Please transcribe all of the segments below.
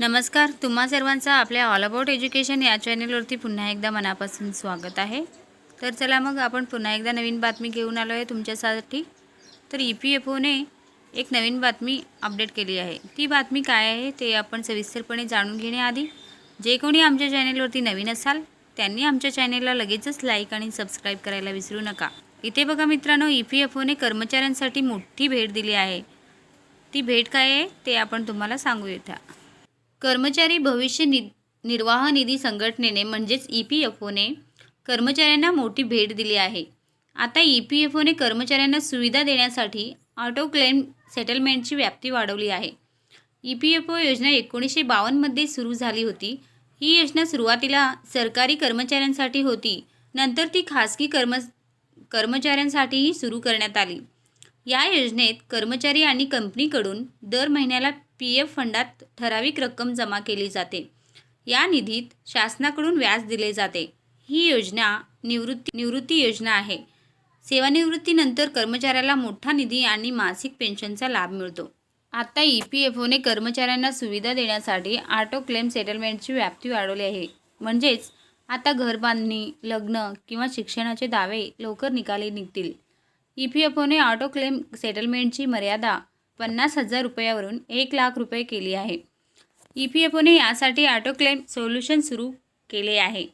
नमस्कार तुम्हा सर्वांचं आपल्या ऑल अबाउट एज्युकेशन या चॅनेलवरती पुन्हा एकदा मनापासून स्वागत आहे. तर चला मग आपण पुन्हा एकदा नवीन बातमी घेऊन आलो आहे तुमच्यासाठी. तर ई पी एफ ओने एक नवीन बातमी अपडेट केली आहे. ती बातमी काय आहे ते आपण सविस्तरपणे जाणून घेण्याआधी जे कोणी आमच्या चॅनेलवरती नवीन असाल त्यांनी आमच्या चॅनेलला लगेचच लाईक आणि सबस्क्राईब करायला विसरू नका. इथे बघा मित्रांनो ई पी एफ ओने कर्मचाऱ्यांसाठी मोठी भेट दिली आहे. ती भेट काय आहे ते आपण तुम्हाला सांगू इथं. कर्मचारी भविष्य नि निर्वाह निधी संघटनेने म्हणजेच ई पी एफ ओने कर्मचाऱ्यांना मोठी भेट दिली आहे. आता ई पी एफ ओने कर्मचाऱ्यांना सुविधा देण्यासाठी ऑटो क्लेम सेटलमेंटची व्याप्ती वाढवली आहे. ई पी एफ ओ योजना एकोणीसशे बावन्नमध्ये सुरू झाली होती. ही योजना सुरुवातीला सरकारी कर्मचाऱ्यांसाठी होती. नंतर ती खासगी कर्म कर्मचाऱ्यांसाठीही सुरू करण्यात आली. या योजनेत कर्मचारी आणि कंपनीकडून दर महिन्याला पी एफ फंडात ठराविक रक्कम जमा केली जाते. या निधीत शासनाकडून व्याज दिले जाते. ही योजना निवृत्ती निवृत्ती योजना आहे. सेवानिवृत्तीनंतर कर्मचाऱ्याला मोठा निधी आणि मासिक पेन्शनचा लाभ मिळतो. आता ई पी एफ ओने कर्मचाऱ्यांना सुविधा देण्यासाठी ऑटो क्लेम सेटलमेंटची व्याप्ती वाढवली आहे. म्हणजेच आता घर बांधणी लग्न किंवा शिक्षणाचे दावे लवकर निकाली निघतील. ई पी एफ ओने ऑटो क्लेम सेटलमेंटची मर्यादा पन्नास हजार रुपयावरून एक लाख रुपये केली आहे. ई पी एफ ओने यासाठी ऑटो क्लेम सोल्युशन सुरू केले आहे.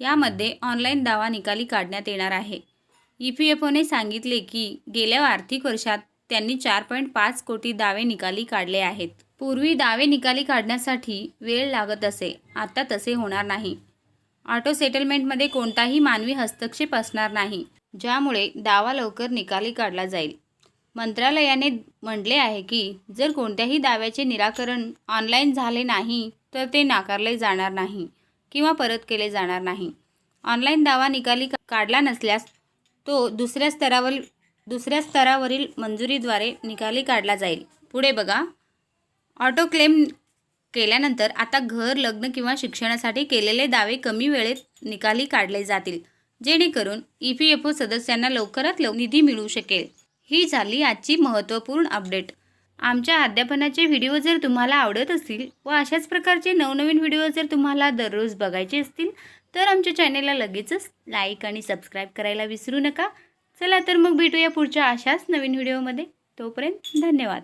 यामध्ये ऑनलाईन दावा निकाली काढण्यात येणार आहे. ई पी एफ ओने सांगितले की गेल्या आर्थिक वर्षात त्यांनी चार पॉईंट पाच कोटी दावे निकाली काढले आहेत. पूर्वी दावे निकाली काढण्यासाठी वेळ लागत असे आता तसे होणार नाही. ऑटो सेटलमेंटमध्ये कोणताही मानवी हस्तक्षेप असणार नाही ज्यामुळे दावा लवकर निकाली काढला जाईल. मंत्रालयाने म्हटले आहे की जर कोणत्याही दाव्याचे निराकरण ऑनलाईन झाले नाही तर ते नाकारले जाणार नाही किंवा परत केले जाणार नाही. ऑनलाईन दावा निकाली काढला नसल्यास तो दुसऱ्या स्तरावर दुसऱ्या स्तरावरील मंजुरीद्वारे निकाली काढला जाईल. पुढे बघा. ऑटो क्लेम केल्यानंतर आता घर लग्न किंवा शिक्षणासाठी केलेले दावे कमी वेळेत निकाली काढले जातील जेणेकरून ई पी एफ ओ सदस्यांना लवकरात लव निधी मिळू शकेल. ही झाली आजची महत्त्वपूर्ण अपडेट. आमच्या अध्यापनाचे व्हिडिओ जर तुम्हाला आवडत असतील व अशाच प्रकारचे नवनवीन व्हिडिओ जर तुम्हाला दररोज बघायचे असतील तर आमच्या चॅनेलला लगेचच लाईक आणि सबस्क्राईब करायला विसरू नका. चला तर मग भेटूया पुढच्या अशाच नवीन व्हिडिओमध्ये. तोपर्यंत धन्यवाद.